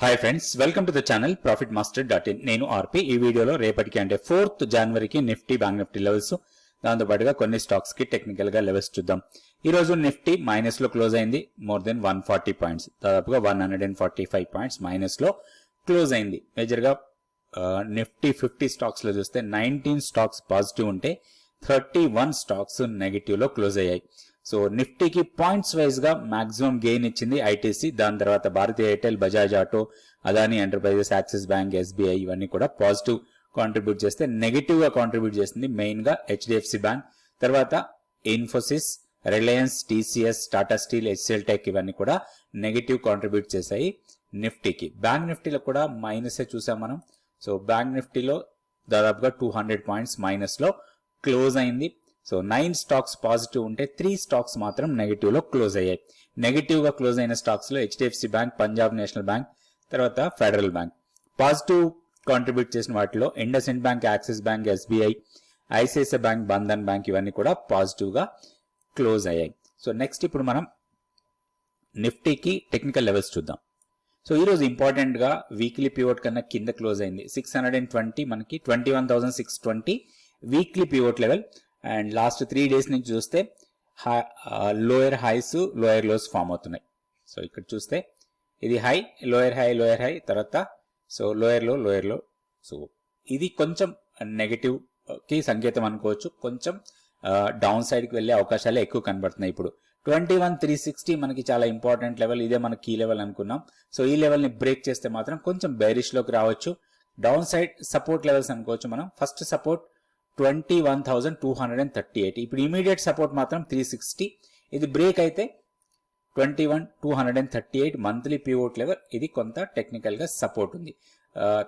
Hi friends welcome to the channel profit master dot in నేను ఆర్పి ఈ వీడియోలో రేపటికి అంటే ఫోర్త్ జనవరికి నిఫ్టీ బ్యాంక్ నిఫ్టీ లెవెల్స్ దాంతో పాటుగా కొన్ని స్టాక్స్కి టెక్నికల్గా లెవెల్స్ చూద్దాం. ఈ రోజు నిఫ్టీ మైనస్లో క్లోజ్ అయింది. More than one forty points దాదాపుగా one hundred and forty five points మైనస్లో close అయింది. మేజర్గా నిఫ్టీ ఫిఫ్టీ స్టాక్స్లో చూస్తే నైన్టీన్ స్టాక్స్ పాజిటివ్ ఉంటే థర్టీ వన్ స్టాక్స్ నెగిటివ్లో క్లోజ్ అయ్యాయి. సో నిఫ్టీకి పాయింట్స్ వైజ్గా మాక్సిమం గెయిన్ ఇచ్చింది ఐటీసీ దాని తర్వాత Bharti Airtel Bajaj auto Adani enterprises Axis bank SBI ఇవన్నీ కూడా పాజిటివ్ కాంట్రిబ్యూట్ చేస్తే నెగిటివ్గా కాంట్రిబ్యూట్ చేసింది మెయిన్గా హెచ్డిఎఫ్సి బ్యాంక్ తర్వాత Infosys Reliance TCS Tata Steel HCL Tech ఇవన్నీ కూడా నెగిటివ్ కాంట్రిబ్యూట్ చేశాయి నిఫ్టీకి. బ్యాంక్ నిఫ్టీలో కూడా మైనస్ చూసాం మనం. సో బ్యాంక్ నిఫ్టీలో దాదాపుగా టూ హండ్రెడ్ పాయింట్స్ మైనస్లో క్లోజ్ అయింది. సో నైన్ స్టాక్స్ పాజిటివ్ ఉంటే త్రీ స్టాక్స్ మాత్రం నెగిటివ్లో క్లోజ్ అయ్యాయి. నెగిటివ్గా క్లోజ్ అయిన స్టాక్స్లో HDFC bank Punjab national bank తర్వాత ఫెడరల్ బ్యాంక్ పాజిటివ్ కాంట్రిబ్యూట్ చేసిన వాటిలో IndusInd bank Axis bank SBI ICICI bank Bandhan bank ఇవన్నీ కూడా పాజిటివ్గా క్లోజ్ అయ్యాయి. సో నెక్స్ట్ ఇప్పుడు మనం నిఫ్టీకి టెక్నికల్ లెవెల్స్ చూద్దాం. సో ఈరోజు ఇంపార్టెంట్గా ఇంపార్టెంట్గా వీక్లీ పివోట్ కన్నా కింద క్లోజ్ అయింది. సిక్స్ హండ్రెడ్ అండ్ ట్వంటీ మనకి twenty one thousand six twenty weekly pivot level and last three days నుంచి చూస్తే lower highs lower lows form అవుతున్నాయి. సో ఇక్కడ చూస్తే ఇది high lower high lower high తర్వాత సో లోయర్లో లోయర్లో సో ఇది కొంచెం నెగటివ్ uh, కి సంకేతం అనుకోవచ్చు. కొంచెం uh, డౌన్ సైడ్కి వెళ్ళే అవకాశాలే ఎక్కువ కనబడుతున్నాయి ఇప్పుడు. ట్వంటీ వన్ త్రీ సిక్స్టీ మనకి చాలా ఇంపార్టెంట్ లెవెల్ ఇదే మన కీ లెవెల్ అనుకున్నాం. సో ఈ లెవెల్ని బ్రేక్ చేస్తే మాత్రం కొంచెం బేరిష్లోకి రావచ్చు. డౌన్ సైడ్ సపోర్ట్ లెవెల్స్ అనుకోవచ్చు మనం. First support twenty one thousand two hundred and thirty eight ఇప్పుడు ఇమీడియట్ సపోర్ట్ మాత్రం త్రీ సిక్స్టీ ఇది బ్రేక్ అయితే twenty one two hundred and thirty eight monthly pivot level ఇది కొంత టెక్నికల్గా సపోర్ట్ ఉంది.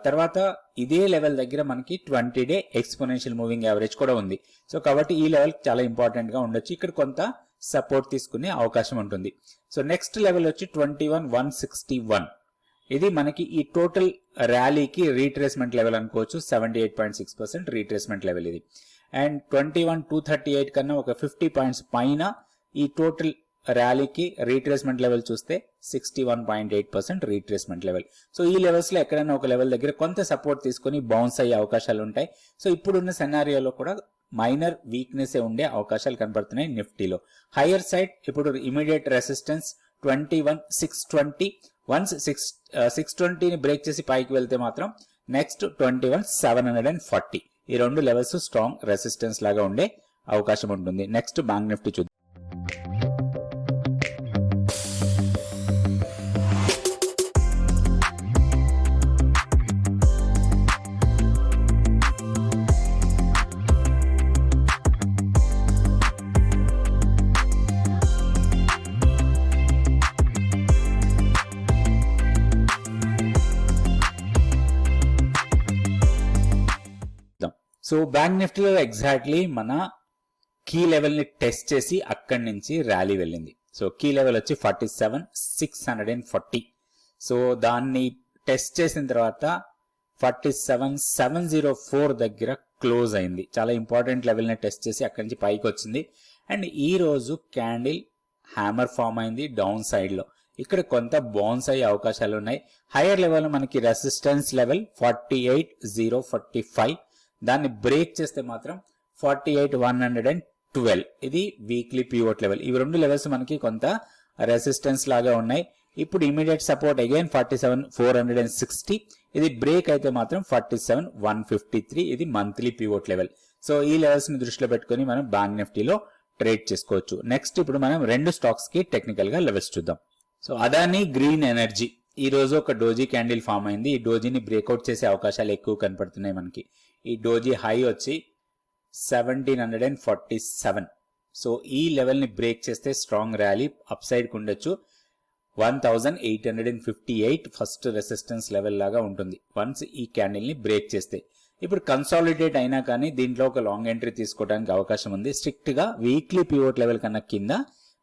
తర్వాత ఇదే లెవెల్ దగ్గర మనకి twenty day exponential moving average కూడా ఉంది. సో కాబట్టి ఈ లెవెల్ చాలా ఇంపార్టెంట్గా ఉండొచ్చు. ఇక్కడ కొంత సపోర్ట్ తీసుకునే అవకాశం ఉంటుంది. సో నెక్స్ట్ లెవెల్ వచ్చి twenty one one sixty one ఇది మనకి ఈ టోటల్ ర్యాలీకి రీట్రేస్మెంట్ లెవెల్ అనుకోవచ్చు seventy eight point six percent retracement level ఇది. And twenty one two thirty eight కన్నా ఒక ఫిఫ్టీ పాయింట్స్ పైన ఈ టోటల్ ర్యాలీకి రీట్రేస్మెంట్ లెవెల్ చూస్తే sixty one point eight percent retracement level so ఈ లెవెల్స్లో ఎక్కడైనా ఒక లెవెల్ దగ్గర కొంత సపోర్ట్ తీసుకొని బౌన్స్ అయ్యే అవకాశాలు ఉంటాయి. సో ఇప్పుడున్న సెనారియోలో కూడా మైనర్ వీక్నెస్ ఉండే అవకాశాలు కనబడుతున్నాయి నిఫ్టీలో హైయర్ సైడ్ ఇప్పుడు immediate resistance twenty one six twenty ones six six ట్వంటీని break చేసి పైకి వెళ్తే మాత్రం next twenty one seven hundred and forty ఈ రెండు లెవెల్స్ స్ట్రాంగ్ రెసిస్టెన్స్ లాగా ఉండే అవకాశం ఉంటుంది. నెక్స్ట్ బ్యాంక్ నిఫ్టీ చూద్దాం. సో బ్యాంక్ నిఫ్టీలో ఎగ్జాక్ట్లీ మన కీ లెవెల్ని టెస్ట్ చేసి అక్కడి నుంచి ర్యాలీ వెళ్ళింది. సో కీ లెవెల్ వచ్చి forty seven six hundred and forty. So దాన్ని టెస్ట్ చేసిన తర్వాత forty seven seven zero four దగ్గర క్లోజ్ అయింది. చాలా ఇంపార్టెంట్ లెవెల్ని టెస్ట్ చేసి అక్కడి నుంచి పైకి వచ్చింది. అండ్ ఈ రోజు క్యాండిల్ హ్యామర్ ఫామ్ అయింది డౌన్ సైడ్లో. ఇక్కడ కొంత బౌన్స్ అయ్యే అవకాశాలు ఉన్నాయి. హైయర్ లెవెల్ మనకి resistance level forty eight zero forty five. దాన్ని బ్రేక్ చేస్తే మాత్రం forty eight one hundred and twelve ఇది వీక్లీ పివోట్ లెవెల్ ఇవి రెండు లెవెల్స్ మనకి కొంత రెసిస్టెన్స్ లాగా ఉన్నాయి. ఇప్పుడు immediate support again forty seven four hundred and sixty ఇది బ్రేక్ అయితే మాత్రం forty seven one fifty three ఇది మంత్లీ పివోట్ లెవెల్ సో ఈ లెవెల్స్ని దృష్టిలో పెట్టుకుని మనం బ్యాంక్ నిఫ్టీలో ట్రేడ్ చేసుకోవచ్చు. నెక్స్ట్ ఇప్పుడు మనం రెండు స్టాక్స్కి టెక్నికల్గా లెవెల్స్ చూద్దాం. సో అదాని గ్రీన్ ఎనర్జీ ఈ రోజు ఒక డోజీ క్యాండిల్ ఫామ్ అయింది. ఈ డోజీని బ్రేక్అవుట్ చేసే అవకాశాలు ఎక్కువ కనపడుతున్నాయి మనకి. ఈ డోజీ హై వచ్చి seventeen hundred and forty seven so ఈ లెవెల్ని బ్రేక్ చేస్తే స్ట్రాంగ్ ర్యాలీ అప్ సైడ్కి ఉండొచ్చు. One thousand eight hundred and fifty eight first resistance level లాగా ఉంటుంది. వన్స్ ఈ క్యాండిల్ని బ్రేక్ చేస్తే. ఇప్పుడు కన్సాలిడేట్ అయినా కానీ దీంట్లో ఒక లాంగ్ ఎంట్రీ తీసుకోవడానికి అవకాశం ఉంది. స్ట్రిక్ట్గా వీక్లీ పివోట్ లెవెల్ కన్నా కింద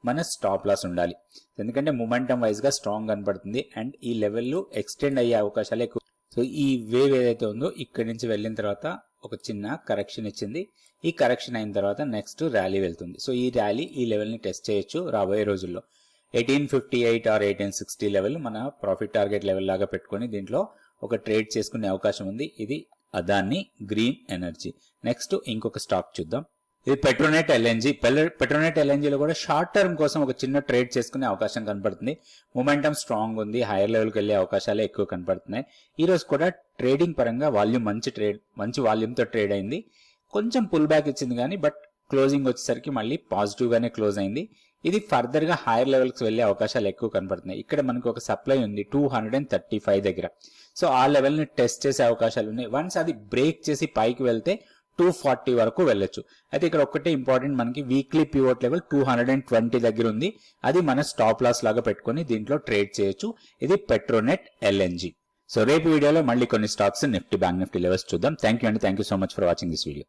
మన స్టాప్ లాస్ ఉండాలి. ఎందుకంటే మొమెంటం వైజ్గా స్ట్రాంగ్ కనపడుతుంది. అండ్ ఈ లెవెల్ ఎక్స్టెండ్ అయ్యే అవకాశాలు ఎక్కువ సో ఈ వేవ్ ఏదైతే ఉందో ఇక్కడి నుంచి వెళ్ళిన తర్వాత ఒక చిన్న కరెక్షన్ ఇచ్చింది. ఈ కరెక్షన్ అయిన తర్వాత నెక్స్ట్ ర్యాలీ వెళ్తుంది. సో ఈ ర్యాలీ ఈ లెవెల్ని టెస్ట్ చేయొచ్చు రాబోయే రోజుల్లో. Eighteen fifty eight or eighteen sixty level మన ప్రాఫిట్ టార్గెట్ లెవెల్ లాగా పెట్టుకొని దీంట్లో ఒక ట్రేడ్ చేసుకునే అవకాశం ఉంది. ఇది అదాన్ని గ్రీన్ ఎనర్జీ నెక్స్ట్ ఇంకొక స్టాక్ చూద్దాం. ఇది పెట్రోనెట్ ఎల్ఎన్జీ పెట్రోనెట్ ఎల్ఎన్జీలో కూడా షార్ట్ టర్మ్ కోసం ఒక చిన్న ట్రేడ్ చేసుకునే అవకాశం కనపడుతుంది. మొమెంటం స్ట్రాంగ్ ఉంది హైయర్ లెవెల్కి వెళ్ళే అవకాశాలే ఎక్కువ కనపడుతున్నాయి. ఈ రోజు కూడా ట్రేడింగ్ పరంగా వాల్యూమ్ మంచి ట్రేడ్ మంచి వాల్యూమ్తో ట్రేడ్ అయింది. కొంచెం పుల్ బ్యాక్ ఇచ్చింది కానీ బట్ క్లోజింగ్ వచ్చేసరికి మళ్ళీ పాజిటివ్ గానే క్లోజ్ అయింది. ఇది ఫర్దర్గా హైయర్ లెవెల్కి వెళ్ళే అవకాశాలు ఎక్కువ కనపడుతున్నాయి. ఇక్కడ మనకు ఒక సప్లై ఉంది two hundred and thirty five దగ్గర. సో ఆ లెవెల్ని టెస్ట్ చేసే అవకాశాలు ఉన్నాయి. వన్స్ అది బ్రేక్ చేసి పైకి వెళ్తే టూ ఫార్టీ వరకు వెళ్ళొచ్చు. అయితే ఇక్కడ ఒక్కటే ఇంపార్టెంట్ మనకి weekly pivot level two hundred and twenty దగ్గర ఉంది. అది మన స్టాప్ లాస్ లాగా పెట్టుకొని దీంట్లో ట్రేడ్ చేయొచ్చు. ఇది పెట్రోనెట్ ఎల్ఎన్జీ సో రేపు వీడియోలో మళ్ళీ కొన్ని stocks Nifty bank Nifty levels చూద్దాం. థ్యాంక్ యూ అండి thank you so much for watching this video